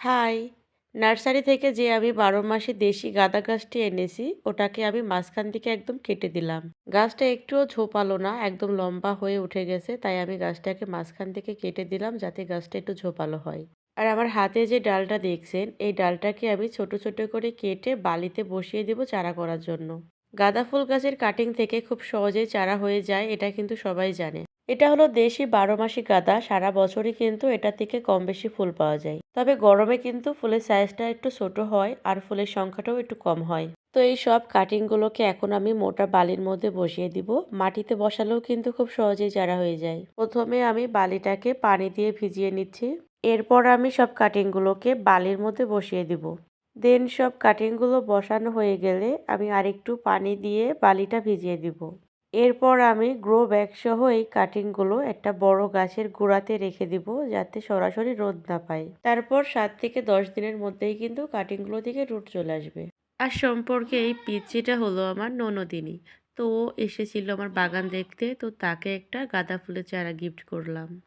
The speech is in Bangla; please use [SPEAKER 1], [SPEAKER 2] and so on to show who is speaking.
[SPEAKER 1] হাই, নার্সারি থেকে যে আমি বারো মাসে দেশি গাঁদা গাছটি এনেছি, ওটাকে আমি মাঝখান থেকে একদম কেটে দিলাম। গাছটা একটুও ঝোপালো না, একদম লম্বা হয়ে উঠে গেছে, তাই আমি গাছটাকে মাঝখান থেকে কেটে দিলাম যাতে গাছটা একটু ঝোপালো হয়। আর আমার হাতে যে ডালটা দেখছেন, এই ডালটাকে আমি ছোট ছোট করে কেটে বালিতে বসিয়ে দিব চারা করার জন্য। গাঁদা ফুল গাছের কাটিং থেকে খুব সহজেই চারা হয়ে যায়, এটা কিন্তু সবাই জানে। এটা হলো দেশি বারো মাসি গাঁদা, সারা বছরই কিন্তু এটা থেকে কম বেশি ফুল পাওয়া যায়। তবে গরমে কিন্তু ফুলের সাইজটা একটু ছোট হয় আর ফুলের সংখ্যাটাও একটু কম হয়। তো এই সব কাটিংগুলোকে এখন আমি মোটা বালির মধ্যে বসিয়ে দিব। মাটিতে বসালেও কিন্তু খুব সহজেই যারা হয়ে যায়। প্রথমে আমি বালিটাকে পানি দিয়ে ভিজিয়ে নিচ্ছি। এরপর আমি সব কাটিংগুলোকে বালির মধ্যে বসিয়ে দিব। দেন সব কাটিংগুলো বসানো হয়ে গেলে আমি আরেকটু পানি দিয়ে বালিটা ভিজিয়ে দিব। এরপর আমি গ্রো ব্যাগ সহ এই কাটিংগুলো একটা বড় গাছের গোড়াতে রেখে দিব যাতে সরাসরি রোদ না পায়। তারপর সাত থেকে দশ দিনের মধ্যেই কিন্তু কাটিংগুলো থেকে রুট চলে আসবে। আর সম্পর্কে এই পিচিটা হলো আমার ননদিনী। তো ও এসেছিল আমার বাগান দেখতে, তো তাকে একটা গাঁদা ফুলের চারা গিফট করলাম।